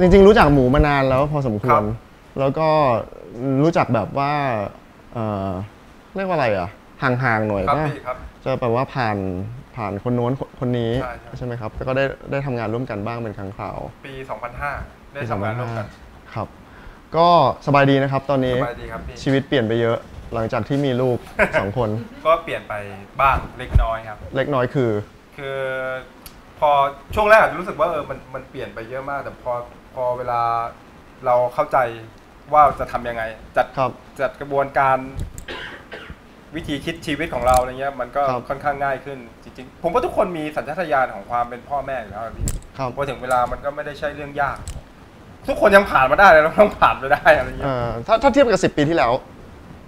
ครับจริงๆจริงๆ รู้จักหมูมานานแล้วพอสมคควรัรบแล้วก็รู้จักแบบว่าเอ่อเรียกว่าอะไรอะ ห่างๆหน่อยครับว่าพี่ครับ จะแบบว่าผ่านผ่านคนโน้นคนคนนี้ใช่ใช่ ใช่ไหมครับแล้วก็ได้ได้ทำงานร่วมกันบ้างเป็นครั้งคราวปี 2005 ได้ทำงานร่วมกันครับ ก็สบายดีนะครับ ตอนนี้สบายดีครับพี่ ชีวิตเปลี่ยนไปเยอะ หลังจากที่มีลูก สองคน ก็เปลี่ยนไปบ้างเล็กน้อยครับ เล็กน้อยคือ คือพอช่วงแรกอาจจะรู้สึกว่าเออมันมันเปลี่ยนไปเยอะมาก แต่พอ พอเวลาเราเข้าใจว่าจะทำยังไง จัดครับจัดกระบวนการวิธีคิดชีวิตของเราอะไรเงี้ยมันก็ครับค่อนข้างง่ายขึ้นจริงๆ ผมว่าทุกคนมีสัญชาตญาณของความเป็นพ่อแม่อยู่แล้วอะพี่ครับพอถึงเวลามันก็ไม่ได้ใช่เรื่องยาก ทุกคนยังผ่านมาได้เลยเราต้องผ่านไปได้อะไรเงี้ยเอ่อถ้าถ้าเทียบกับ10ปีที่แล้ว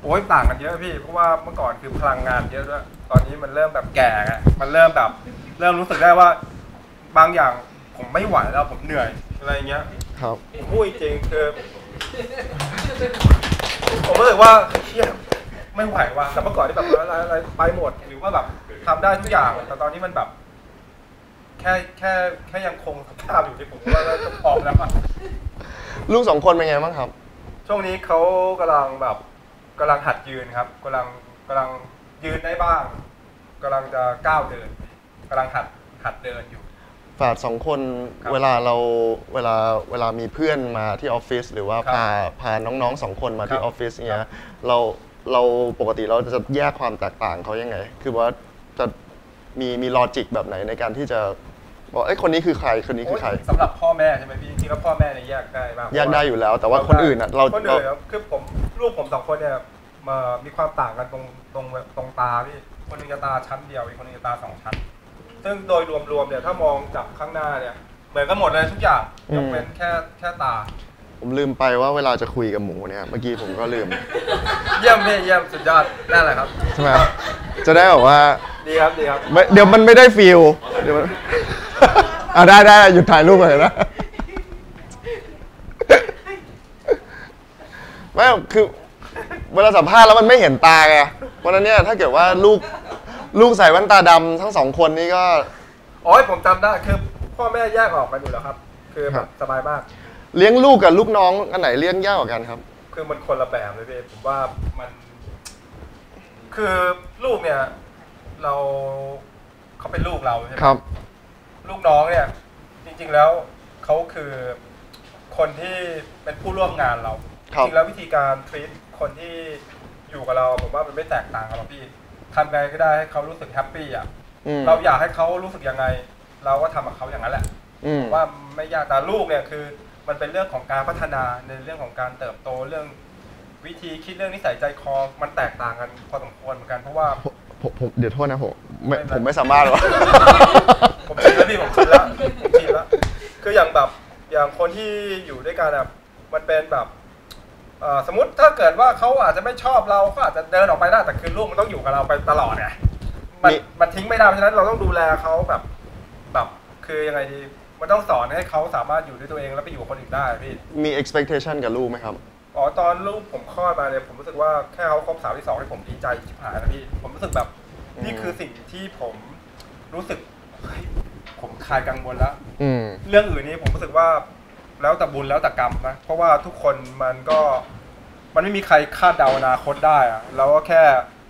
โอ้ยต่างกันเยอะพี่เพราะว่าเมื่อก่อนคือพลังงานเยอะด้วยตอนนี้มันเริ่มแบบแก่ไงมันเริ่มแบบ เริ่มรู้สึกได้ว่า บางอย่างผมไม่ไหวแล้วผมเหนื่อย อะไรเงี้ยครับผมพูดจริงๆคือผมรู้สึกว่าเชี่ยไม่ไหวว่ะแต่เมื่อก่อนที่แบบอะไรอะไรไปหมด หรือว่าแบบทำได้ทุกอย่าง แต่ตอนนี้มันแบบ แค่แค่แค่ยังคงสภาพอยู่ที่ผมว่าก็พอแล้วอะลูกสองคนเป็นไงบ้างครับ ช่วงนี้เขากำลังแบบกำลังหัดยืนครับกำลังกำลังยืนได้บ้างกำลังจะก้าวเดินกำลังหัดหัดเดินอยู่ ฝาดสองคนครับเวลาเราเวลาเวลามีเพื่อนมาที่ออฟฟิศหรือว่าครับพาพาน้องๆสองคนมาที่คอรับอฟฟิศเนี้ยเราเราปกติเราจะแยกความแตกต่างเขายังไง คือว่าจะมีมีลอจิกแบบไหนในการที่จะบอกเอ้ยคนนี้คือใครคนนี้คือใครโยสำหรับพ่อแม่ใช่ไหมพี่จริงๆแล้วพ่อแม่เนี่ยแยกได้บ้างแยกได้อยู่แล้ว แต่ว่าคนอื่นอะเราคนเราอื่นอะคือผมลูกผมสองคนเนี่ยมามีความต่างกันตรงตรงตรงตาพี่คนหนึงจะตาชั้นเดียวอีกคนหนึงจะตาสองชั้น ซึ่งโดยรวมๆเนี่ยถ้ามองจากข้างหน้าเนี่ยเหมือนกันหมดเลยทุกอย่างยกเว้นแค่แค่ตา ผมลืมไปว่าเวลาจะคุยกับหมูเนี่ยเมื่อกี้ผมก็ลืม เยี่ยมพี่เยี่ยมสุดยอดนั่นแหละครับใช่ไหมครับจะได้แบบว่าดีครับดีครับไม่เดี๋ยวมันไม่ได้ฟิลเดี๋ยวมันอ่าได้ได้หยุดถ่ายรูปเลยนะไม่คือเวลาสัมภาษณ์แล้วมันไม่เห็นตาไงวันนั้นเนี่ยถ้าเกิดว่าลูก ลูกใส่แว่นตาดำทั้งสองคนนี่ก็โอ้ยผมจำได้คือพ่อแม่แยกออกกันอยู่แล้วครับ คือคแบรับบ สบายมาก เลี้ยงลูกกับลูกน้องอันไหนเลี้ยงยากกว่ากันครับ คือมันคนละแบบเลยพี่ผมว่ามัน คือลูกเนี่ย เราเขาเป็นลูกเราใช่ไหม ครับ ลูกน้องเนี่ยจริงๆแล้วเขาคือคนที่เป็นผู้ร่วมงานเรา ครัจบริงๆแล้ววิธีการทรีตคนที่อยู่กับเราผมว่ามันไม่แตกต่างกันหรอกพี่ ทำไงก็ได้ให้เขารู้สึกแฮปปี้อะอืมเราอยากให้เขารู้สึกยังไง เราก็ทำกับเขาอย่างนั้นแหละอืมว่าไม่ยากแต่ลูกเนี่ยคือ มันเป็นเรื่องของการพัฒนาในเรื่องของการเติบโตเรื่อง วิธีคิดเรื่องนิสัยใจคอมันแตกต่างกันพอสมควรเหมือนกันเพราะว่าผมผมผมเดี๋ยวโทษนะผมไม่ไม่เป็นไรผมไม่สามารถหรอกผมชินแล้วพี่ผมชินแล้วผมชินแล้วคืออย่างแบบอย่างคนที่อยู่ด้วยกันแบบมันเป็นแบบเอ่อ สมมติถ้าเกิดว่าเขาอาจจะไม่ชอบเราเขาอาจจะเดินออกไปได้แต่คือลูกมันต้องอยู่กับเราไปตลอดไงมันมีมันทิ้งไม่ได้เพราะฉะนั้นเราต้องดูแลเขาแบบแบบคือยังไงดีมันต้องสอนให้เขาสามารถอยู่ด้วยตัวเองแล้วไปอยู่กับคนอื่นได้พี่มี expectation กับลูกไหมครับอ๋อตอนลูกผมคลอดมาเนี่ยผมรู้สึกว่าแค่เขาครบสามที่สองที่ผมดีใจชิบหายนะพี่ผมรู้สึกแบบนี่คือสิ่งที่ผมรู้สึกเฮ้ยผมคลายกังวลแล้วอืมเรื่องอื่นนี้ผมรู้สึกว่า แล้วแต่บุญแล้วแต่กรรมนะ เพราะว่าทุกคนมันก็มันไม่มีใครคาดเดาอนาคตได้อะเราก็แค่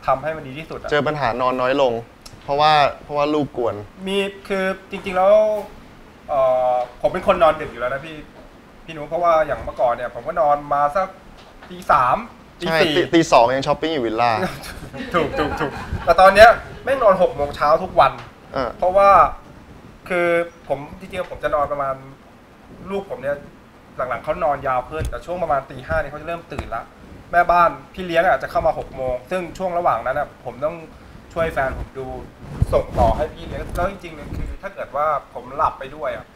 ทำให้มันดีที่สุดอะเจอปัญหานอนน้อยลง เพราะว่าเพราะว่าลูกกวน มีคือจริงๆแล้วเอ่อผมเป็นคนนอนดึกอยู่แล้วนะพี่พี่หนูเพราะว่าอย่างเมื่อก่อนเนี่ย ผมก็นอนมาสักตีสามตีใช่สี่ตีตีสองยังช้อปปิ้งอยู่วิลล่าถูกถูกถูกแต่ตอนเนี้ยแม่งนอนหกโมงเช้าทุกวัน เออเพราะว่าคือผมจริงๆผมจะนอนประมาณ ลูกผมเนี่ยหลังๆเขานอนยาวขึ้นแต่ช่วงประมาณตีห้าเนี่ยเขาจะเริ่มตื่นละแม่บ้านพี่เลี้ยงอะจะเข้ามาหกโมงซึ่งช่วงระหว่างนั้นอะผมต้องช่วยแฟนผมดูส่งต่อให้พี่เลี้ยงแล้วจริงๆเนี่ยคือถ้าเกิดว่าผมหลับไปด้วยอะ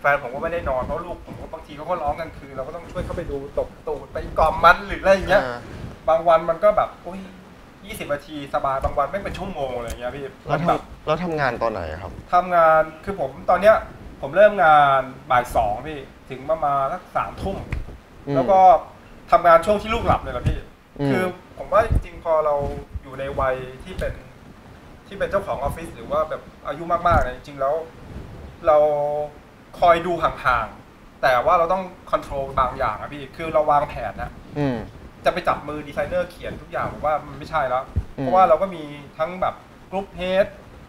แฟนผมก็ไม่ได้นอนเพราะลูกผมก็บางทีเขาก็ร้องกันคือ เราก็ต้องช่วยเข้าไปดูตบตูดไปกล่อมมันหรืออะไรอย่างเงี้ยอ่าบางวันมันก็แบบอุ้ยยี่สิบนาทีสบายบางวันไม่งเป็นชั่วโมงอะไรอย่างเงี้ยพี่แล้วแบบทำแล้วทำงานตอนไหนครับทำงานคือผมตอนเนี้ย ผมเริ่มงานบ่ายสองพี่ ถึงประมาณสักสามทุ่มอืมแล้วก็ทำงานช่วงที่ลูกหลับเลยละพี่อืมคือผมว่าจริงๆพอเราอยู่ในวัยที่เป็นที่เป็นเจ้าของออฟฟิศหรือว่าแบบอายุมากๆเนี่ยจริงๆแล้ว เราคอยดูห่างๆ แต่ว่าเราต้องคอนโทรลบางอย่างอะพี่ คือเราวางแผนนะอืมจะไปจับมือดีไซเนอร์เขียนทุกอย่างผมว่ามันไม่ใช่แล้วอืมเพราะว่าเราก็มีทั้งแบบกรุ๊ปเฮด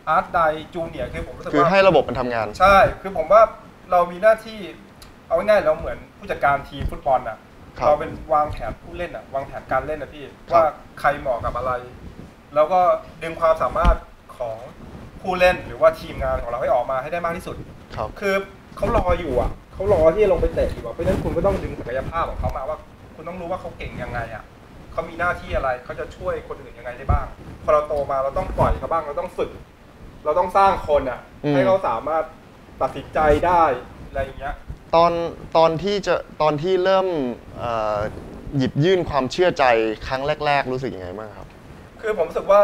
อาร์ตไดจูเนียคือผมรู้สึกคือว่าให้ระบบมันทำงาน ใช่ คือผมว่าเรามีหน้าที่เอาง่ายๆเราเหมือนผู้จัดการทีมฟุตบอลน่ะครับเราเป็นวางแผนผู้เล่นอะวางแผนการเล่นนะพี่ครับ ว่าใครเหมาะกับอะไร แล้วก็ดึงความสามารถของผู้เล่นหรือว่าทีมงานของเราให้ออกมาให้ได้มากที่สุด ครับ คือเขารออยู่อะเขารอที่จะลงไปเตะอยู่อะเพราะฉะนั้นคุณก็ต้องดึงศักยภาพของเขามาว่า คุณต้องรู้ว่าเขาเก่งยังไงอะเขามีหน้าที่อะไรเขาจะช่วยคนอื่นยังไงได้บ้าง พอเราโตมาเราต้องปล่อยเขาบ้างเราต้องฝึก เราต้องสร้างคนอะอืมให้เขาสามารถตัดสินใจได้อะไรอย่างเงี้ยตอนตอนที่จะตอนที่เริ่มเอ่อหยิบยื่นความเชื่อใจครั้งแรก ๆ รู้สึกยังไงบ้างครับ คือผมรู้สึกว่า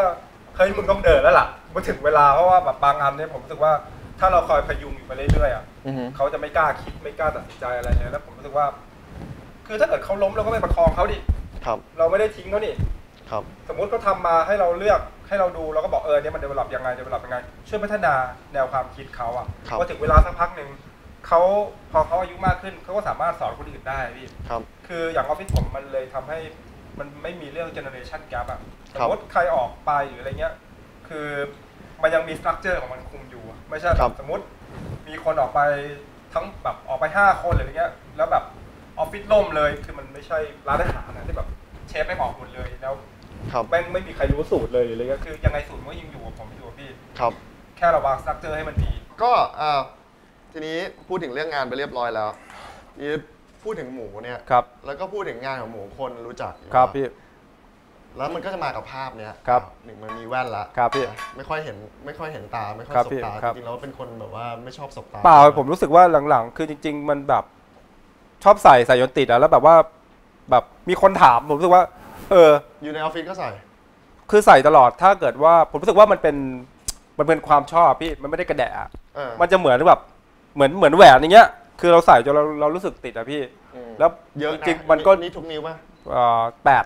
เฮ้ยมึงต้องเดินแล้วล่ะมาถึงเวลาเพราะว่าแบบบางอันเนี่ยผมรู้สึกว่าถ้าเราคอยพยุงอยู่ไปเรื่อยๆอะอือฮึเขาจะไม่กล้าคิดไม่กล้าตัดสินใจอะไรเลยแล้วผมรู้สึกว่า คือถ้าเกิดเขาล้มเราก็ไปประคองเขาดิครับ เราไม่ได้ทิ้งเขานี่ ครับสมมุติเขาทำมาให้เราเลือกให้เราดูเราก็บอกเออเนี่ยมันเดเวลลอปยังไงเดเวลลอปยังไง ช่วยพัฒนาแนวความคิดเขาอะครับพอถึงเวลาสักพักหนึ่งเขาพอเขาอายุมากขึ้นเขาก็สามารถสอนคนอื่นได้พี่ครับคืออย่างออฟฟิศผมมันเลยทำให้มันไม่มีเรื่องเจเนอเรชันแกรอะสครัมบมติใครออกไปหรืออะไรเงี้ย คือมันยังมีสตรัคเจอร์ของมันคุมอยู่อะไม่ใช่แบครับบสมมติมีคนออกไปทั้งแบบออกไปห้าคนหรืออะไรเงี้ย แล้วแบบออฟฟิศล่มเลย คือมันไม่ใช่ร้านอาหารนะที่แบบเชฟไม่ออกหมดเลย แล้ว ครับแม่งไม่มีใครรู้สูตรเลยหรืออะไรเงี้ยคือยังไงสูตรมันก็ยังอยู่กับผมอยู่กับพี่ครับ แค่เราวางสตรัคเจอร์ให้มันดี ก็อ่าทีนี้พูดถึงเรื่องงานไปเรียบร้อยแล้วนี่พูดถึงหมูเนี่ยครับแล้วก็พูดถึงงานของหมูคนรู้จักอยู่ครับแล้วพี่ แล้วมันก็จะมากับภาพเนี้ยครับหนึ่งมันมีแว่นละครับพี่ไม่ค่อยเห็นไม่ค่อยเห็นตาไม่ค่อยครับสบพี่ตาครับ จริงๆแล้วเป็นคนแบบว่าไม่ชอบสบตาเปล่าผมรู้สึกว่าหลังๆ คือจริง ๆ มันแบบ ชอบใส่ใส่จนติดอะแล้วแบบว่า แบบมีคนถามผมรู้สึกว่า เออ อยู่ในออฟฟิศก็ใส่ คือใส่ตลอดถ้าเกิดว่าผมรู้สึกว่ามันเป็นมันเป็นความชอบพี่มันไม่ได้กระแดะอะเออ มันจะเหมือนแบบเหมือนเหมือนแหวนอย่างเงี้ย คือเราใส่จนเราเรารู้สึกติดอะพี่ อืมแล้วเยอะจนะริงๆมันก็นี่ทุกนิ้วป่ะเอ่อแปด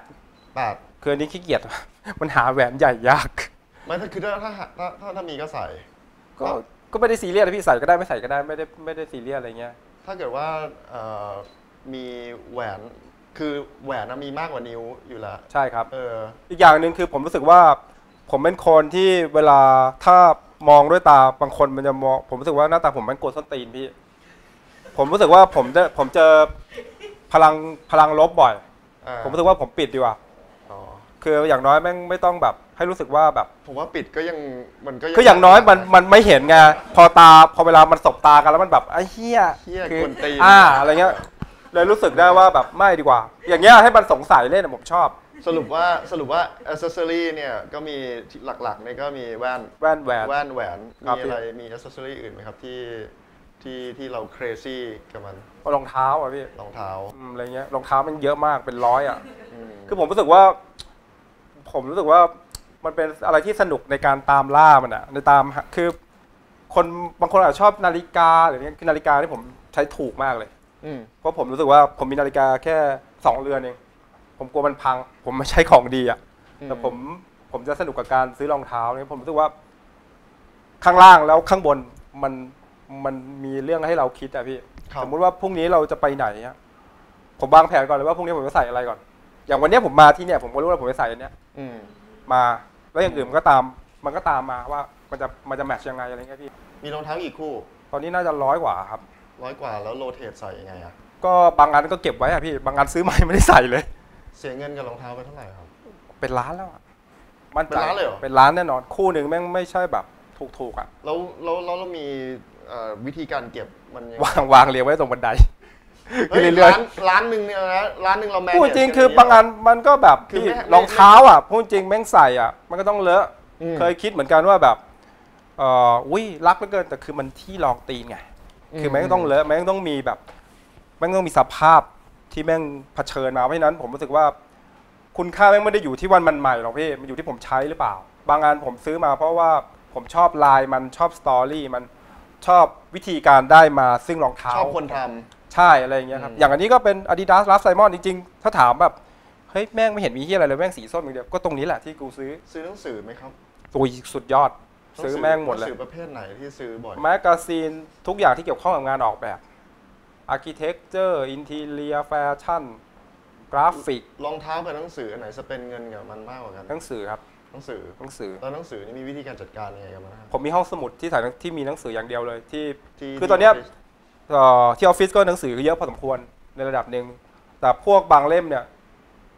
แปดคืออันนี้ขี้เกียจ มันหาแหวนใหญ่ยาก ไม่ถ้าคือถ้าถ้าถ้าถ้าถ้ามีก็ใส่ ก็ก็ไม่ได้ซีเรียสนะพี่ใส่ก็ได้ไม่ใส่ก็ได้ไม่ได้ไม่ได้ซีเรียสอะไรเงี้ย ถ้าเกิดว่าเอ่อมีแหวน คือแหวนน่ะมีมากกว่านิ้วอยู่แล้วใช่ครับ เออ อีกอย่างหนึ่งคือผมรู้สึกว่า ผมเป็นคนที่เวลาถ้ามองด้วยตาบางคนมันจะมองผมรู้สึกว่าหน้าตาผมมันโกนส้นตีนพี่ ผมรู้สึกว่าผมจะผมเจอพลังพลังลบบ่อย อ่าผมรู้สึกว่าผมปิดดีกว่า อ๋อคืออย่างน้อยแม่งไม่ต้องแบบ ให้รู้สึกว่าแบบ ผมว่าปิดก็ยังมันก็ยังคืออย่างน้อยมันมันไม่เห็นไงพอตาพอเวลามันสบตากันแล้วมันแบบไอ้เหี้ยเหี้ยคืกวนตีน อ่าอะไรเงี้ย เลยรู้สึกได้ว่าแบบไม่ดีกว่า อย่างเงี้ยให้มันสงสัยเล่นอะผมชอบ สรุปว่าสรุปว่าอ c เซสซอรี่เนี่ยก็มีที่หลักๆเนี่ยก็มีแว่นแว่นแหวน แว่นแหวนครับมีอะไรมีอ c เซสซอรี่อื่นไหมครับที่ที่ที่เรา crazy กับมันรองเท้าอะพี่รองเท้าอืมอะไรเงี้ยรองเท้ามันเยอะมากเป็นร้อยอะ อืมคือผมรู้สึกว่า ผมรู้สึกว่ามันเป็นอะไรที่สนุกในการตามล่ามันอะในตามหาคือ คนบางคนอาจจะชอบนาฬิกาหรือเงี้ยคือนาฬิกาที่ผมใช้ถูกมากเลยอืม เพราะผมรู้สึกว่าผมมีนาฬิกาแค่สองเรือนเองผมกลัวมันพัง ผมไม่ใช้ของดีอะแต่ผมผมจะสนุกกับการซื้อรองเท้าเนี่ยผมรู้สึกว่า ข้างล่างแล้วข้างบนมันมันมีเรื่องให้เราคิดอะพี่ครับสมมุติว่าพรุ่งนี้เราจะไปไหนอะผมวางแผนก่อนเลยว่าพรุ่งนี้ผมจะใส่อะไรก่อน อย่างวันเนี้ยผมมาที่เนี่ย ผมก็รู้ว่าผมจะใส่อันเนี้ยอืมมาแล้วอย่างอื่นมันก็ตาม มันก็ตามมาว่ามันจะมันจะแมทช์ยังไงอะไรเงี้ยพี่มีรองเท้ากี่คู่ ตอนนี้น่าจะร้อยกว่าครับ ร้อยกว่าแล้วโรเทตใส่ยังไงอะก็บางอันก็เก็บไว้อะพี่ บางอันซื้อใหม่ไม่ได้ใส่เลย เสียเงินกับรองเท้าไปเท่าไหร่ครับ เป็นล้านแล้วอะมั่นใจเป็นล้านเลยเหรอ เป็นล้านแน่นอน คู่หนึ่งแม่งไม่ใช่แบบถูกๆอะแล้วแล้วแล้วเรามีเอ่อวิธีการเก็บมันยังไงวางวางเรียงไว้ตรงบันไดเฮ้ยเรื่อยร้านร้านหนึ่งเนี่ยนะร้านหนึ่งเราแมๆพูดจริงคือบางอันมันก็แบบคือพี่ไม่รองเท้าอะพูดจริงแม่งใส่อะ มันก็ต้องเลอะอืมเคยคิดเหมือนกันว่าแบบเอ่ออุ้ยรักเหลือเกินแต่คือมันที่รองตีนไง คือแม่งต้องเลอะแม่งต้องมีแบบแม่งต้องมีสภาพที่แม่งเผชิญมาเพราะฉะนั้นผมรู้สึกว่า คุณค่าแม่งไม่ได้อยู่ที่วันมันใหม่หรอกพี่มันอยู่ที่ผมใช้หรือเปล่า บางงานผมซื้อมาเพราะว่าผมชอบลายมันชอบสตอรี่มันชอบวิธีการได้มาซึ่งรองเท้าชอบคนทำใช่อะไรอย่างเงี้ยครับอืมอย่างอันนี้ก็เป็น Adidas Last Simon จริงๆ ถ้าถามแบบเฮ้ยแม่งไม่เห็นมีที่อะไรเลยแม่งสีส้มอย่างเดียวก็ตรงนี้แหละที่กูซื้อซื้อหนังสือไหมครับตุยสุดยอด ซื้อแม่งหมดเลยนังสือประเภทไหนที่ซื้อบ่อยแมกกาซีนทุกอย่างที่เกี่ยวข้องกับงานออกแบบอาร์เคเต็กเจอร์อินทีเรียแฟชั่นกราฟิกรองเท้ากับหนังสืออันไหนสเปนเงินกับมันมากกว่ากันหนังสือครับหนังสือหนังสือแล้วหนังสือนี่มีวิธีการจัดการยังไงกันบ้างครับผมมีห้องสมุดที่ถ่ายที่มีหนังสืออย่างเดียวเลยที่ที่คือตอนเนี้ยที่เอ่อที่ออฟฟิศก็หนังสือเยอะพอสมควรในระดับหนึ่งแต่พวกบางเล่มเนี่ย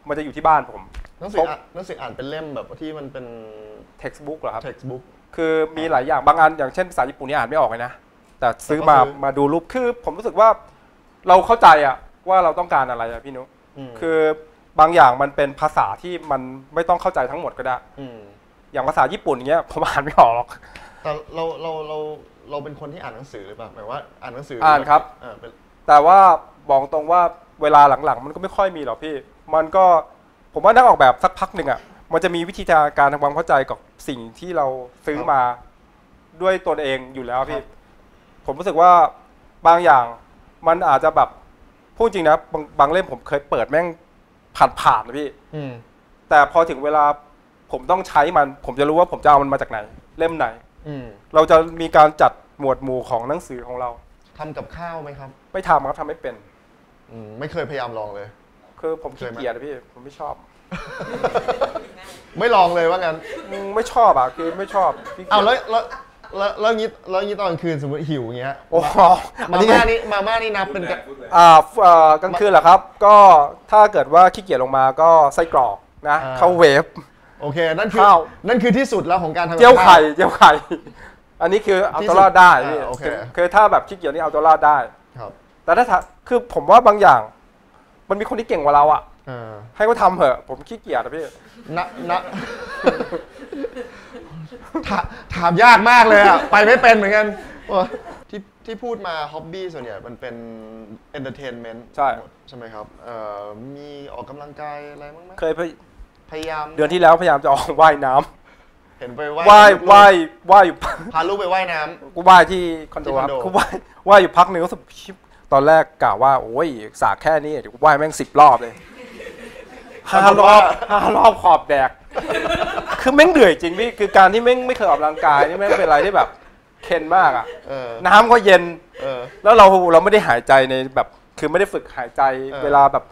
มันจะอยู่ที่บ้านผมหนังสืออ่านหนังสืออ่านเป็นเล่มแบบที่มันเป็น textbook เหรอครับ textbook คือมีหลายอย่างบางอันอย่างเช่นภาษาญี่ปุ่นนี่อ่านไม่ออกเลยนะแต่ซื้อมาแต่ก็ซื้อมาดูรูปคือผมรู้สึกว่าเราเข้าใจอะว่าเราต้องการอะไรอะพี่นุมคือบางอย่างมันเป็นภาษาที่มันไม่ต้องเข้าใจทั้งหมดก็ได้มอย่างภาษาญี่ปุ่นเงี้ยผมอ่านไม่ออกหรอกแต่เราเราเราเราเป็นคนที่อ่านหนังสือหรือเปล่าหมายว่าอ่านหนังสืออ่านครับอ่าเป็นแต่ว่าบอกตรงว่าเวลาหลังๆ มันก็ไม่ค่อยมีหรอกพี่ มันก็ผมว่านักออกแบบสักพักหนึ่งอะ มันจะมีวิธีการทำความเข้าใจกับสิ่งที่เราซื้อมาด้วยตนเองอยู่แล้วพี่ผมรู้สึกว่าบางอย่างมันอาจจะแบบพูดจริงนะบางบางเล่มผมเคยเปิดแม่งผ่านๆนะพี่อืมแต่พอถึงเวลาผมต้องใช้มัน ผมจะรู้ว่าผมจะเอามันมาจากไหน เล่มไหนอืมเราจะมีการจัดหมวดหมู่ของหนังสือของเราทำกับข้าวไหมครับไม่ทำครับทำไม่เป็นอืมไม่เคยพยายามลองเลย คือผมเคขี้ยไหมเกียจอะพี่ผมไม่ชอบ ไม่ลองเลยว่างั้นอืมไม่ชอบอะคือไม่ชอบขี้กียจเอาแล้วแล้วแล้วแล้วงี้แล้วงี้ตอนคืนสมมติหิวอย่างเงี้ยโอ้โหอันมานี้ม่านี่มาม่านี่นับเป็นกะอ่าเอ่อกลางคืนเหรอครับ ก็ถ้าเกิดว่าขี้เกียจลงมาก็ไส้กรอกนะอ่าเข้าเวฟ โอเคนั่นคือข้าว นั่นคือที่สุดแล้วของการทำกับเจียวไข่ข้าว เจียวไข่ อันนี้คือเอาที่ตัวสุดรอดได้พี่อ่าโอเค คือคือถ้าแบบขี้เกียจนี่เอาตัวรอดได้ ครับ แต่ถ้าถ้าคือผมว่าบางอย่าง มันมีคนที่เก่งกว่าเราอะเออ ให้เขาทำเถอะ ผมขี้เกียจอะพี่นะนะถาถามยากมากเลยอะไปไม่เป็นเหมือนกันโอ้ที่ที่พูดมาฮ็อบบี้ส่วนใหญ่มันเป็นเอนเตอร์เทนเมนต์ใช่ใช่ไหมครับเอ่อมีออกกำลังกายอะไรบ้างไหมเคยพยพยายาม เดือนที่แล้วพยายามจะออกว่ายน้ำเห็นไปว่ายลูกว่ายว่ายอยู่พาลูกไปว่ายน้ำกูว่ายที่คอนโดที่คคอรันบโดกูว่ายว่ายอยู่พักหนึ่งก็รู้สึกชิบตอนแรกกะว่าโอ้ยสากแค่นี้เดี๋ยวกูว่ายแม่งสิบรอบเลย ห้ารอบห้ารอบขอบแดก คือแม่งเหนื่อยจริงพี่คือการที่แม่งไม่เคยออกกำลังกายนี่แม่งเป็นอะไรที่แบบเค็นมากอะเออ น้ำก็เย็น เออ แล้วเราเราไม่ได้หายใจในแบบ คือไม่ได้ฝึกหายใจเออ เวลาแบบ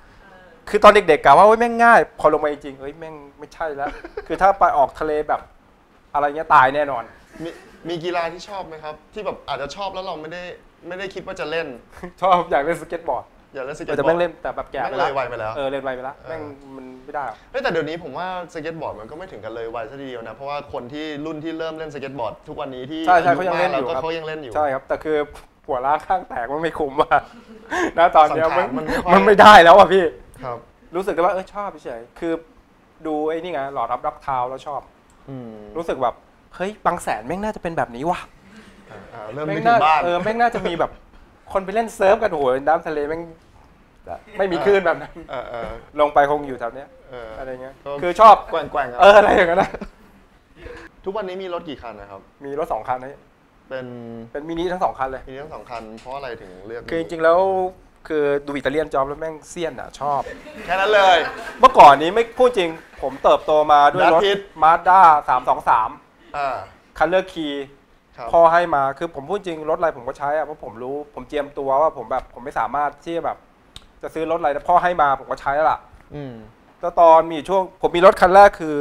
คือตอนเด็กๆกะว่าเฮ้ยแม่งง่าย พอลงมาจริงๆเฮ้ยแม่งไม่ใช่แล้ว คือถ้าไปออกทะเลแบบ อะไรเงี้ยตายแน่นอน มีมีกีฬาที่ชอบไหมครับ ที่แบบอาจจะชอบแล้วเราไม่ได้ไม่ได้คิดว่าจะเล่น ชอบอยากเล่นสเก็ตบอร์ด อย่าเล่นสเก็เอตอบแต่อแม่ร์งดเล่นแต่แบบแก่แม่งไปเลแล้วยวัยไปแล้วเออเล่นไปไปแล้วเออแม่งมัน ไม่ได้หรอก เฮ้ยแต่เดี๋ยวนี้ผมว่าสเก็ตบอร์ดมันก็ไม่ถึงกันเลยวัยซะทีเดียวนะ เพราะว่าคนที่รุ่นที่เริ่มเล่นสเก็ตบอร์ดทุกวันนี้ที่ใช่ใช่อาเขายุยังเล่นมากอยู่แล้วก็ครับเขายังเล่นอยู่ ใช่ครับ แต่คือหัวล้างข้างแตกมันไม่คุ้มว่ะนะตอนเนี้ยสัมันงขารมันไม่ค่อย มันไม่ได้แล้วอะพี่ ครับรู้สึกได้ว่าเออชอบเฉยๆคือดูไอ้นี่ไงหลอดรับรักเท้าแล้วชอบ อืมรู้สึกแบบเฮ้ยบางแสนแม่งน่าจะเป็นแบบนี้ว่ะอ่าเริ่มแม่นึงกถึน่างบ้าน เออแม่งน่าจะมีแบบคนไปเล่นเซิร์ฟกันโอ้โหน้ำทะเลแม่ง ไม่มีคลื่นแบบนั้นเออเออลงไปคงอยู่แถวเนี้ยเอออะไรเงี้ยก็คือชอบแกว่งๆเอออะไรอย่างเงี้ยนะทุกวันนี้มีรถกี่คันนะครับ มีรถสองคันนะเป็นเป็นมินิทั้งสองคันเลยมีทั้งสองคันเพราะอะไรถึงเลือกคือจริงๆแล้วคือดูอิตาเลียนจ็อบแล้วแม่งเซียนอะชอบ แค่นั้นเลย เมื่อก่อนนี้ไม่พูดจริง ผมเติบโตมาด้วยรถ Brad Pitt มาด้าสามสองสามอ่าคันเลอร์คีครับพ่อให้มาคือผมพูดจริงรถอะไรผมก็ใช้อะเพราะผมรู้ผมเจียมตัวว่าผมแบบผมไม่สามารถที่จะแบบ จะซื้อรถอะไรแต่พ่อให้มาผมก็ใช้แล้วล่ะอืม แล้วตอนมีอยู่ช่วงผมมีรถคันแรกคือ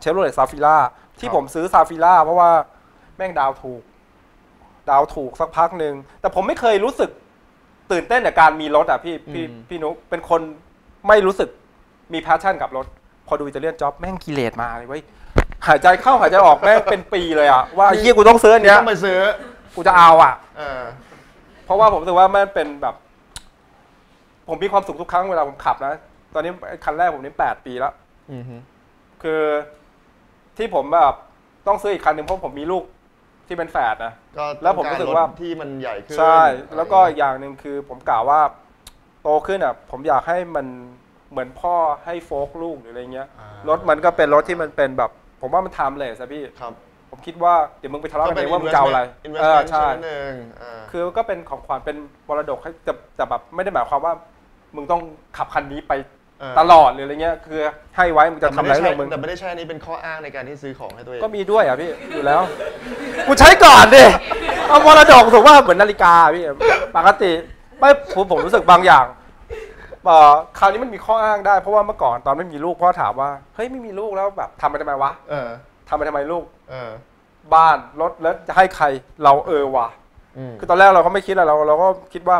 เชฟโรเลตซาฟิล่าที่ครับผมซื้อซาฟิล่าเพราะว่าแม่งดาวถูก ดาวถูกสักพักหนึ่งแต่ผมไม่เคยรู้สึกตื่นเต้นกับการมีรถอะพี่พี่พี่นุกเป็นคนไม่รู้สึกมีแพชชั่นกับรถ พอดูอิตาเลียนจ็อบแม่งกิเลสมาเลยเว้ยหายใจเข้าหายใจออกแม่งเป็นปีเลยอะว่าไอ้เฮียกูต้องซื้ออันเนี้ยต้องไปซื้อกูจะเอาอะ เออ เพราะว่าผมรู้สึกว่ามันเป็นแบบ ผมมีความสุขทุกครั้งเวลาผมขับนะ ตอนนี้ไอ้คันแรกผมนี่แปดปีแล้วอือฮึคือที่ผมแบบต้องซื้ออีกคันหนึ่งเพราะผมมีลูกที่เป็นแฝดนะก็แล้วผมรู้สึกว่าต้องรถที่มันใหญ่ขึ้น ใช่ แล้วก็อีกอย่างหนึ่งคือผมกล่าวว่า โตขึ้นอะ ผมอยากให้มันเหมือนพ่อให้โฟกลูกหรืออะไรเงี้ยอ่ารถมันก็เป็นรถที่มันเป็นแบบ ผมว่ามันทำเลยสพี่ครับผมคิดว่าเดี๋ยวมึงไปทะเลาะก็กันเป็เอนงว่ามึงจะเอาอะไร investment เออ investment ใช่นิดนึงอ่าคือก็เป็นของขวัญเป็นมรดกให้แต่แต่แบบไม่ได้หมายความว่า มึงต้องขับคันนี้ไปเออ ตลอดหรืออะไรเงี้ย คือให้ไว้มึงจะทำอะไรแต่ม่ด้เรื่องมึงแต่ไม่ได้ใช้อันนี้เป็นข้ออ้างในการที่ซื้อของให้ตัวเอง ก็มีด้วยอะพี่อยู่แล้ว กูใช้ก่อนดิเอามรดกถูกว่าเหมือนนาฬิกาพี่ปกติไม่ผมผมรู้สึกบางอย่างเอ่อคราวนี้มันมีข้ออ้างได้เพราะว่าเมื่อก่อนตอนไม่มีลูกพ่อถามว่าเฮ้ยไม่มีลูกแล้วแบบทำไปทำไมวะเออ ทำไปทำไมลูก เออ บ้านรถแล้วจะให้ใครเราเออวะอืม คือตอนแรกเราก็ไม่คิดอะไรเราเราก็คิดว่า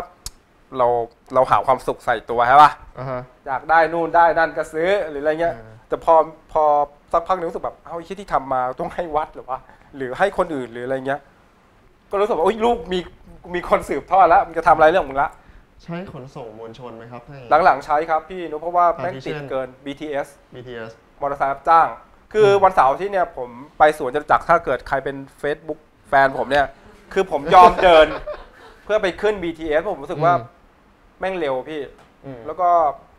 เราเราหาความสุขใส่ตัวใช่ปะอ่าฮะอยากได้นู่นได้นั่นก็ซื้อหรืออะไรเงี้ยเออแต่พอพอสักพักหนึงรู้สึกแบบเอาไอ้ที่ที่ทำมาต้องให้วัดหรือวะหรือให้คนอื่นหรืออะไรเงี้ย ก็รู้สึกว่าโอ้ยลูกมีมีคนสืบทอดแล้วมันจะทำอะไรเรื่องของมึงละใช้ขนส่งมวลชนไหมครับถ้าอย่างนี้หลังๆใช้ครับพี่นุเพราะว่าแม่งติด Partition เกิน BTS BTS มอเตอร์ไซค์รับจ้าง คืออวันเสาร์ที่เนี่ยผมไปสวนจตุจักรถ้าเกิดใครเป็น Facebook แฟนผมเนี่ย คือผมยอมเดิน เพื่อไปขึ้น BTS เพราะผมรู้สึกว่าอืม แม่งเร็วพี่อืมแล้วก็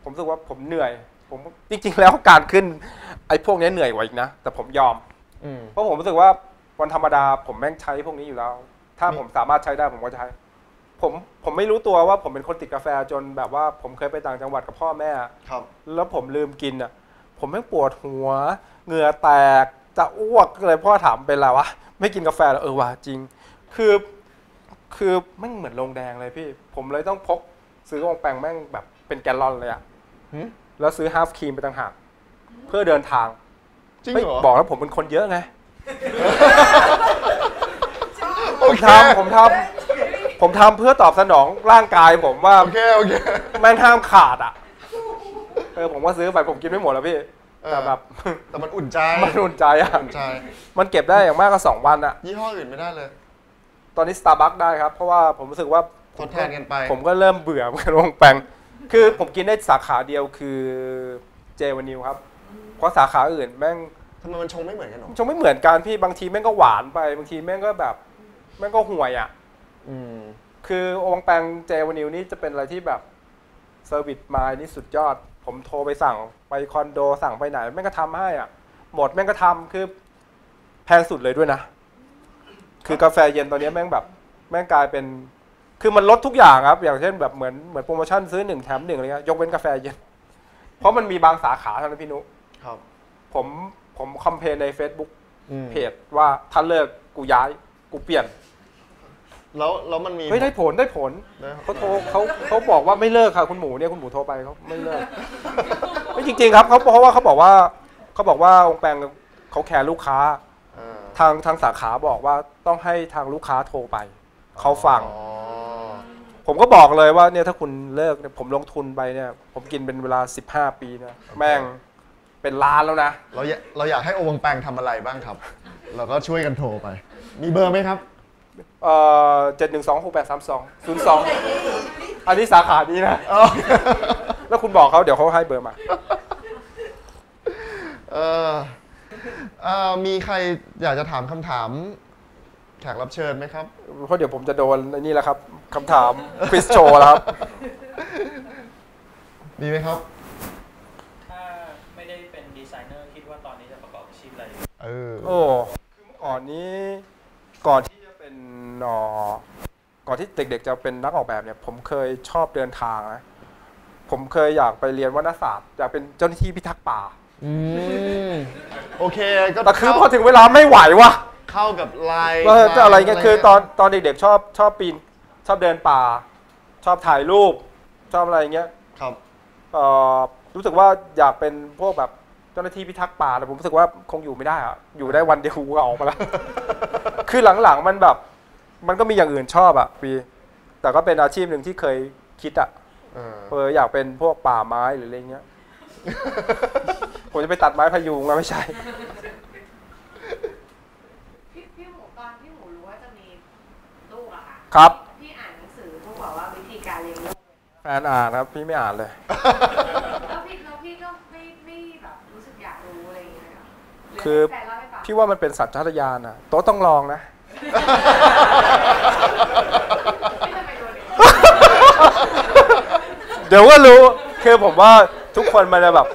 ผมรู้สึกว่าผมเหนื่อย ผมจริงๆแล้วการขึ้น ไอ้พวกนี้เหนื่อยกว่าอีกนะ แต่ผมยอมอืมเพราะผมรู้สึกว่าวันธรรมดาผมแม่งใช้พวกนี้อยู่แล้ว ถ้ามีผมสามารถใช้ได้ผมก็ใช้ ผมผมไม่รู้ตัวว่าผมเป็นคนติดกาแฟจนแบบว่าผมเคยไปต่างจังหวัดกับพ่อแม่ครับ แล้วผมลืมกินอะ ผมแม่งปวดหัว เหงื่อแตกจะอ้วกเลยพ่อถามเป็นไรวะไม่กินกาแฟแล้วเออว่ะจริง คือคือแม่งเหมือนโรงแดงเลยพี่ ผมเลยต้องพก ซื้อกองแปงแม่งแบบเป็นแกลลอนเลยอะหึแล้วซื้อฮาฟครีมไปต่างหากเพื่อเดินทางจริงไม่เหรอบอกแล้วผมเป็นคนเยอะไงโอผมเคทำผมทำผมทำเพื่อตอบสนองร่างกายผมว่าโอเคโอเคแม่งห้ามขาดอะเออผมว่าซื้อไปผมกินไม่หมดแล้วพี่เออแต่แบบแต่มันอุ่นใจมันอุ่นใจอะอุ่นใจมันเก็บได้อย่างมากก็สองวันอะยี่ห้ออื่นไม่ได้เลย ตอนนี้ Starbucks ได้ครับ เพราะว่าผมรู้สึกว่า ทดแทนกันไป ผมก็เริ่มเบื่อเหมือนกันวงแปงคือผมกินได้สาขาเดียวคือเจวานิวครับ เพราะสาขาอื่นแม่งทำไมมันชงไม่เหมือนกันหรอชงไม่เหมือนกันพี่บางทีแม่งก็หวานไป บางทีแม่งก็แบบแม่งก็ห่วยอะอืมคือโองแปงเจวานิวนี่จะเป็นอะไรที่แบบเซอร์วิสมานี่สุดยอด ผมโทรไปสั่งไปคอนโดสั่งไปไหนแม่งก็ทำให้อะ หมดแม่งก็ทำคือแพงสุดเลยด้วยนะ คือกาแฟเย็นตอนนี้แม่งแบบ แม่งกลายเป็น คือมันลดทุกอย่างครับ อย่างเช่นแบบเหมือนเหมือนโปรโมชั่นซื้อหนึ่งแถมหนึ่งอะไรเงี้ยยกเว้นกาแฟเย็น เพราะมันมีบางสาขาเท่านั้นพี่นุครับ ผมผมคอมเพลนใน Facebook อืมเพจว่าถ้าเลิกกูย้ายกูเปลี่ยน แล้วแล้วมันมีเฮ้ยได้ผลได้ผลได้เขาโทรเขาเขาบอกว่าไม่เลิกค่ะคุณหมูเนี่ยคุณหมูโทรไปเขาไม่เลิกไม่จริง ๆ ครับเขาเพราะว่าเขาบอกว่าเขาบอกว่าองค์แปงเขาแคร์ลูกค้าอ่าทางทางสาขาบอกว่าต้องให้ทางลูกค้าโทรไปเขาฟังอ๋อ ผมก็บอกเลยว่าเนี่ยถ้าคุณเลิกเนี่ยผมลงทุนไปเนี่ย ผมกินเป็นเวลา 15 ปีนะแม่งเป็นล้านแล้วนะ เราอยากเราอยากให้โอวังแปงทำอะไรบ้างครับ เราก็ช่วยกันโทรไป มีเบอร์ไหมครับ เอ่อเจ็ดหนึ่งสองหกแปดสามสองศูนย์สองอันนี้สาขานี้นะแล้วคุณบอกเขาเดี๋ยวเขาให้เบอร์มา เออเอ่อมีใครอยากจะถามคำถาม แขกรับเชิญไหมครับ เพราะเดี๋ยวผมจะโดนไอ้นี่แหละครับ คำถามควิสโชว์แล้วครับ มีไหมครับ ถ้าไม่ได้เป็นดีไซเนอร์คิดว่าตอนนี้จะประกอบอาชีพอะไรอยู่เออ โอ้คือเมื่อก่อนนี้ก่อนที่จะเป็นเอ่อก่อนที่เด็กๆจะเป็นนักออกแบบเนี่ย ผมเคยชอบเดินทางนะผมเคยอยากไปเรียนวรรณศาสตร์อยากเป็นเจ้าหน้าที่พิทักษ์ป่า อืม โอเค ก็แต่คือพอเข้าถึงเวลาไม่ไหววะ เข้ากับลายว่าจะอะไรเงี้ยลาคือตอนตอนเด็กๆชอบชอบปีนช อบเดินป่า ชอบถ่ายรูป ชอบอะไรเงี้ยครับเอ่อรู้สึกว่าอยากเป็นพวกแบบเจ้าหน้าที่พิทักษ์ป่าแต่ผมรู้สึกว่าคงอยู่ไม่ได้อะอยู่ได้วันเดียวกูก็ออกมาแล้ว คือหลังๆมันแบบ มันก็มีอย่างอื่นชอบอะปีแต่ก็เป็นอาชีพหนึ่งที่เคยคิดอะเออเอออยากเป็นพวกป่าไม้หรืออะไรเงี้ย ผมจะไปตัดไม้พยุงอะไม่ใช่ พี่พี่หมูตอนพี่หมูรู้ว่าจะมีลูกอะค่ะครับ แฟนอ่านครับพี่ไม่อ่านเลย แล้วพี่แล้วพี่ก็ไม่ไม่แบบรู้สึกอยากรู้อะไรอย่างเงี้ยเหรอหรืคือให้แฟนเล่าให้ฟังพี่ว่ามันเป็นสัญชาตญาณอะโต๊ะต้องลองนะ ไม่ทำไมโดนเนี่ยเดี๋ยวก็รู้คือผมว่าทุกคนมันจะแบบ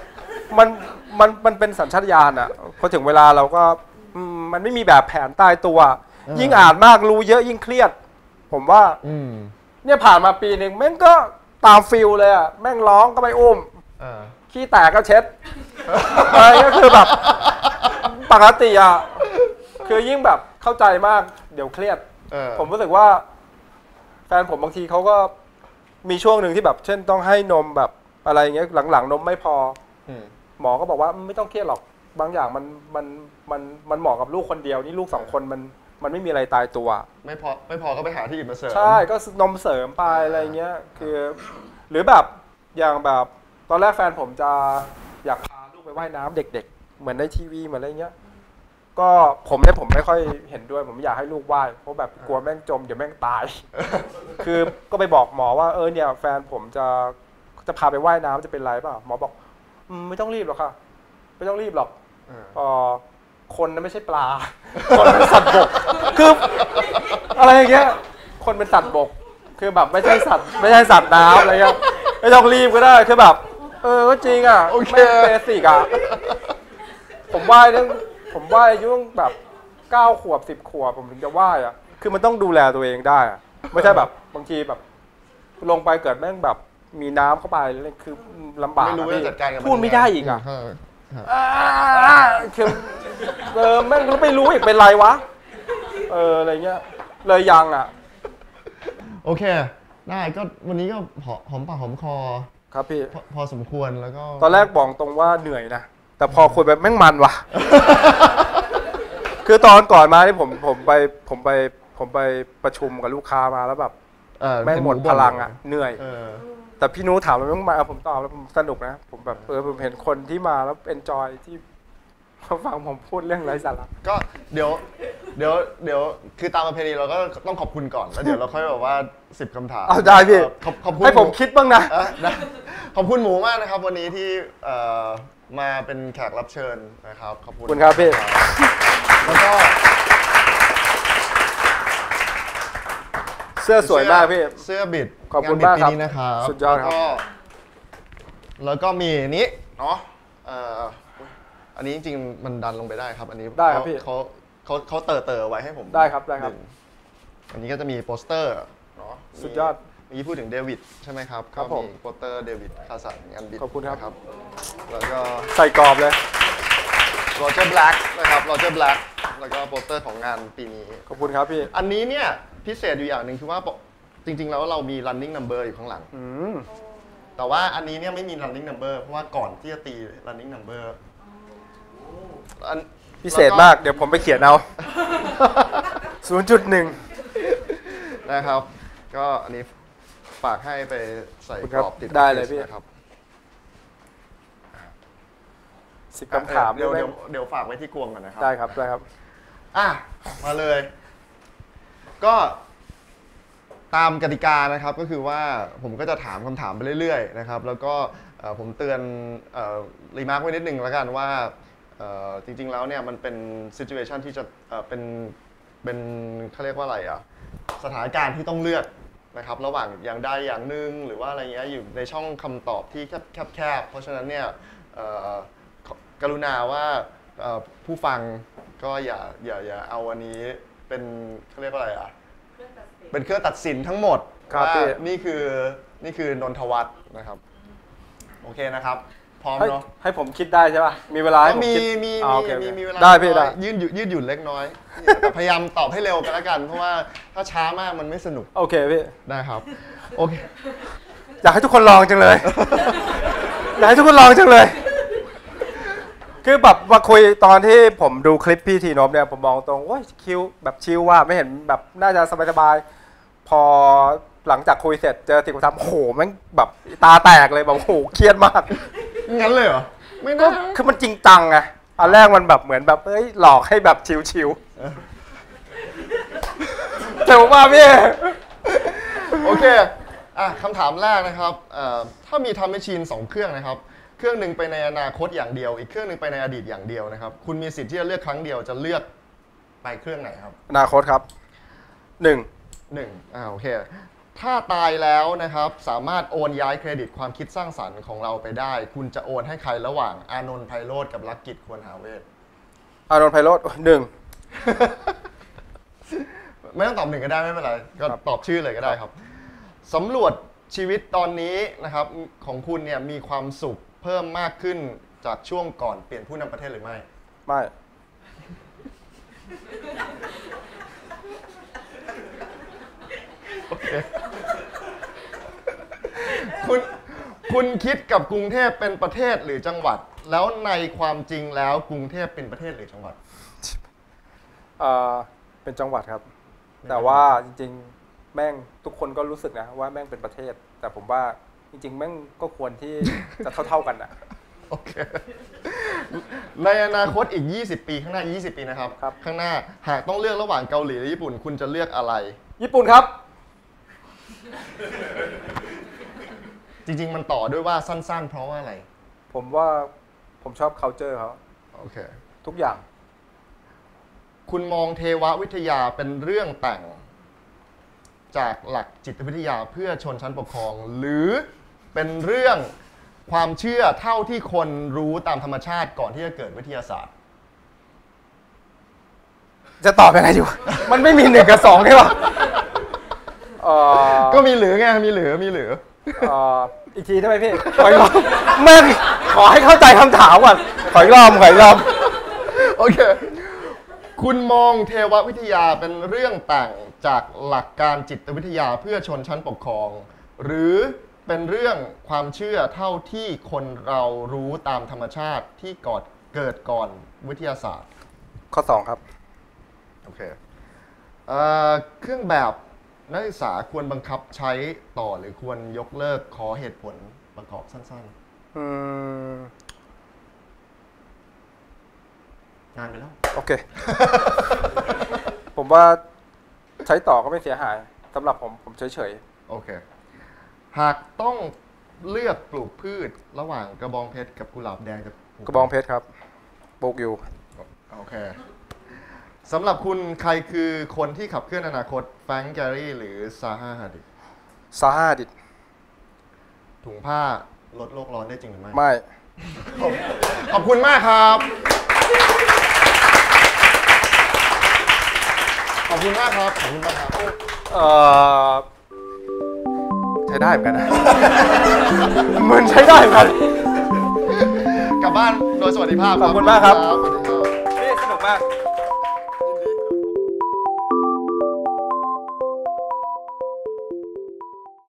มันมันมันเป็นสัญชาตญาณอะพอถึงเวลาเราก็อืมมันไม่มีแบบแผนตายตัว ออ ยิ่งอ่านมากรู้เยอะยิ่งเครียด ผมว่า อืม เนี่ยผ่านมาปีหนึ่งแม่งก็ ตามฟิลเลยอะแม่งร้องก็ไปอุ้มเออขี้แตกก็เช็ดอะไรก็คือแบบปกติอะคือยิ่งแบบเข้าใจมากเดี๋ยวเครียดเออผมรู้สึกว่า แฟนผมบางทีเขาก็มีช่วงหนึ่งที่แบบ เช่นต้องให้นมแบบอะไรเงี้ยหลังๆ นมไม่พออืมหมอก็บอกว่าไม่ต้องเครียดหรอกบางอย่างมันมันมันมันเหมาะกับลูกคนเดียว นี่ลูกสองคนมัน มันไม่มีอะไรตายตัว ไม่พอไม่พอก็ไปหาที่อื่นมาเสริมใช่ก็นมเสริมไปอะไรเงี้ยคือ หรือแบบอย่างแบบตอนแรกแฟนผมจะอยากพาลูกไปว่ายน้ำเด็ก ๆ เหมือนในทีวีเหมือนอะไรเงี้ยก็ผมเนี่ยผมไม่ค่อยเห็นด้วย ผมอยากให้ลูกว่ายเพราะแบบกลัวแม่งจมเดี๋ยวแม่งตาย คือก็ไปบอกหมอว่าเออเนี่ยแฟนผมจะจะพาไปว่ายน้ำจะเป็นไรเปล่าหมอบอกอมไม่ต้องรีบหรอกค่ะ ไม่ต้องรีบหรอกเออเอ่อ คนนั้นไม่ใช่ปลา คนเป็นสัตว์บก คือ อะไรอย่างเงี้ย คนเป็นสัตว์บก คือแบบไม่ใช่สัตว์ไม่ใช่สัตว์น้ำอะไรเงี้ยไม่ต้องรีบก็ได้คือแบบ เออก็จริงอะโอเค ไม่เบสิกอะผมว่ายตั้งผมว่ายอายุตั้งแบบเก้าขวบสิบขวบผมถึงจะว่ายอะคือมันต้องดูแลตัวเองได้อะไม่ใช่แบบบางทีแบบ ลงไปเกิดแม่งแบบมีน้ำเข้าไปอะไรคือลำบากไม่รู้อะพี่จะจัดการกับนพูดไม่ได้อีกอะ เครับอ่าคือเออแม่งก็ไม่รู้อีกเป็นไรวะ เอออะไรเงี้ย เลยยังอะ โอเค ได้ก็วันนี้ก็หอหอมปากหอมคอ ครับพี่พอพอสมควรแล้วก็ ตอนแรกบอกตรงว่าเหนื่อยนะ แต่พอคุยไปแม่งมันว่ะ คือตอนก่อนมาที่ผมผมไปผมไปผมไปประชุมกับลูกค้ามาแล้วแบบเออแม่งหมดพลังอะ เหนื่อยเออ แต่พี่นุ้ถามแล้วแม่งมาผมตอบแล้วผมสนุกนะ ผมแบบเออผมเห็นคนที่มาแล้วเอนจอยที่มาฟังผมพูดเรื่องไร้สาระก็เดี๋ยวเดี๋ยวเดี๋ยวคือตามประเพณีเราก็ต้องขอบคุณก่อนแล้วเดี๋ยวเราค่อยแบบว่าสิบคำถามเอาได้พี่ขอบขอบคุณให้ผมคิดบ้างนะเออได้ขอบคุณหมูมากนะครับ วันนี้ที่เอ่อมาเป็นแขกรับเชิญนะครับขอบคุณขอบคุณครับพี่แล้วก็เสื้อสวยมากพี่ เสื้อบิด ขอบคุณงนบิดมากครับปีนี้นะครับสุดยอดครับแล้วก็แล้วก็มีอันนี้เนาะเอ่ออันนี้จริงๆมันดันลงไปได้ครับ อันนี้ได้ครับพี่เขาเขาเขาเตอเตอไว้ให้ผมได้ครับได้ครับหนึ่งอันนี้ก็จะมีโปสเตอร์เนาะสุดยอดเมื่อกี้พูดถึงเดวิดใช่ไหมครับครับก็ผมโปสเตอร์เดวิดคาสันงานบิดขอบคุณครับ นะแล้วก็ ใส่กรอบเลย โรเจอร์แบล็กนะครับโรเจอร์แบล็กแล้วก็โปสเตอร์ของงานปีนี้ ขอบคุณครับพี่ อันนี้เนี่ยพิเศษอยู่อย่างหนึ่งคือว่าปก จริงๆ แล้วเรามี running number อยู่ข้างหลัง อืมแต่ว่าอันนี้เนี่ยไม่มี running number เพราะว่าก่อนที่จะตี running number อัน พิเศษมาก เดี๋ยวผมไปเขียนเอา 0.1 นะครับ ก็อันนี้ฝากให้ไปใส่ขอบคุณกครัรบอบติดได้เลยพี่ นะครับสิบคำถามเดี๋ยวด้เดี๋วยยวเดี๋ยวฝากไว้ที่กวงก่อนนะครับ ได้ครับ ได้ครับ อะ มาเลย ก็ ตามกติกานะครับก็คือว่าผมก็จะถามคำถามไปเรื่อยๆนะครับแล้วก็เอ่อผมเตือนรีมาร์กไว้นิดนึงแล้วกันว่าเอ่อจริงๆแล้วเนี่ยมันเป็นซิจูเอชันที่จะเอ่อเป็นเป็นเขาเรียกว่าอะไรอะสถานการณ์ที่ต้องเลือกนะครับระหว่างอย่างใดอย่างหนึ่งหรือว่าอะไรเงี้ยอยู่ในช่องคำตอบที่แคบๆเพราะฉะนั้นเนี่ยเอ่อ กรุณาว่าเอ่อผู้ฟังก็อย่าอย่าอย่าเอาอันนี้เป็นเขาเรียกว่าอะไรอะ เป็นเครื่องตัดสินทั้งหมดครับว่าพี่ นี่คือนี่คือนนทวัฒน์นะครับ โอเคนะครับ พร้อมให้เนาะให้ผมคิดได้ใช่ป่ะ มีเวลาให้ผมมีคิดมีอ่ามีโอเคโอมีเคมีเวลาได้พี่ได้ ยืดหยุ่นยืดหยุ่นเล็กน้อยแต่พยายามตอบให้เร็วกันแล้วกัน เพราะว่าถ้าช้ามากมันไม่สนุกโอเคพี่ ได้ครับ โอเค อยากให้ทุกคนลองจังเลย อยากให้ทุกคนลองจังเลย คือแบบมาคุยตอนที่ผมดูคลิปพี่ทีนบเนี่ยผมมองตรงโอ้ยคิวแบบชิลว่าไม่เห็นแบบน่าจะสบายๆพอหลังจากคุยเสร็จเจอติดคำถามโอ้โหแม่งแบบตาแตกเลยแบบโอ้โหเครียดมากงั้นเลยเหรอไม่ก็น่าคือมันจริงจังไงอันแรกมันแบบเหมือนแบบเอ้ยหลอกให้แบบชิวๆแต่ผมว่าพี่โอเคอะคำถามแรกนะครับเอ่อถ้ามีทำแมชชีนสองเครื่องนะครับ เครื่องหนึ่งไปในอนาคตอย่างเดียว อีกเครื่องหนึ่งไปในอดีตอย่างเดียวนะครับ คุณมีสิทธิ์ที่จะเลือกครั้งเดียวจะเลือกไปเครื่องไหนครับอนาคตครับหนึ่งหนึ่งอ่าโอเคถ้าตายแล้วนะครับสามารถโอนย้ายเครดิตความคิดสร้างสรรค์ของเราไปได้ คุณจะโอนให้ใครระหว่าง อานนท์ไพโรธกับลักกิจควรหาเวทอานนท์ไพโรธหนึ่งไม่ต้องตอบหนึ่งก็ได้ไม่เป็นไรก็ครับตอบชื่อเลยก็ได้ครับสำรวจชีวิตตอนนี้นะครับของคุณเนี่ยมีความสุข เพิ่มมากขึ้นจากช่วงก่อนเปลี่ยนผู้นำประเทศหรือไม่ ไม่ โอเค คุณคุณคิดกับกรุงเทพเป็นประเทศหรือจังหวัด แล้วในความจริงแล้วกรุงเทพเป็นประเทศหรือจังหวัด เอ่อเป็นจังหวัดครับ แต่ว่าจริงๆ แม่งทุกคนก็รู้สึกนะว่าแม่งเป็นประเทศ แต่ผมว่า จริงๆแม่งก็ควรที่จะเท่า ๆกันอะโอเคในอนาคตอีก 20 ปีข้างหน้า 20 ปีนะครับครับ ข้างหน้าหากต้องเลือกระหว่างเกาหลีและญี่ปุ่นคุณจะเลือกอะไร ญี่ปุ่นครับ จริง ๆ มันต่อด้วยว่าสั้น ๆ เพราะว่าอะไร ผมว่าผมชอบ culture เขาโอเค ทุกอย่าง คุณมองเทววิทยาเป็นเรื่องแต่ง จากหลักจิตวิทยาเพื่อชนชั้นปกครอง หรือ เป็นเรื่องความเชื่อเท่าที่คนรู้ตามธรรมชาติก่อนที่จะเกิดวิทยาศาสตร์ จะตอบยังไงดีวะมันไม่มีหนึ่งกับสองใช่ปะเอ่อก็มีหรือไงมีหรือมีหรือ เอ่ออีกทีได้ไหมพี่ ขออีกรอบแม่งขอให้เข้าใจคำถามก่อน ขออีกรอบขออีกรอบ โอเค คุณมองเทววิทยาเป็นเรื่องแต่งจากหลักการจิตวิทยาเพื่อชนชั้นปกครอง หรือ เป็นเรื่องความเชื่อเท่าที่คนเรารู้ตามธรรมชาติที่ก่อนเกิดก่อนวิทยาศาสตร์ ข้อสองครับ โอเคเอ่อเครื่องแบบนักศึกษาควรบังคับใช้ต่อหรือควรยกเลิกขอเหตุผลประกอบสั้นอืมๆ นานไปแล้ว โอเค ผมว่าใช้ต่อก็ไม่เสียหายสำหรับผมผมเฉยโอเค หากต้องเลือกปลูกพืชระหว่างกระบองเพชรกับกุหลาบแดงจะปลูๆกระบองเพชรครับปลูกอยู่โอเคสำหรับคุณใครคือคนที่ขับเคลื่อนอนาคตแฟรงค์แกรี่หรือซาฮาฮาดิซาฮาดิดถุงผ้าลดโลกร้อนได้จริงหรือไม่ ไม่ ขอบคุณมากครับ ขอบคุณมากครับ ขอบคุณมากครับเอ่อใช้ได้เหมือนกันนะมันใช้ได้เหมือนกัน กลับบ้านโดยสวัสดิภาพขอบคุณมากครับสวัสดีครับนี่สนุกมาก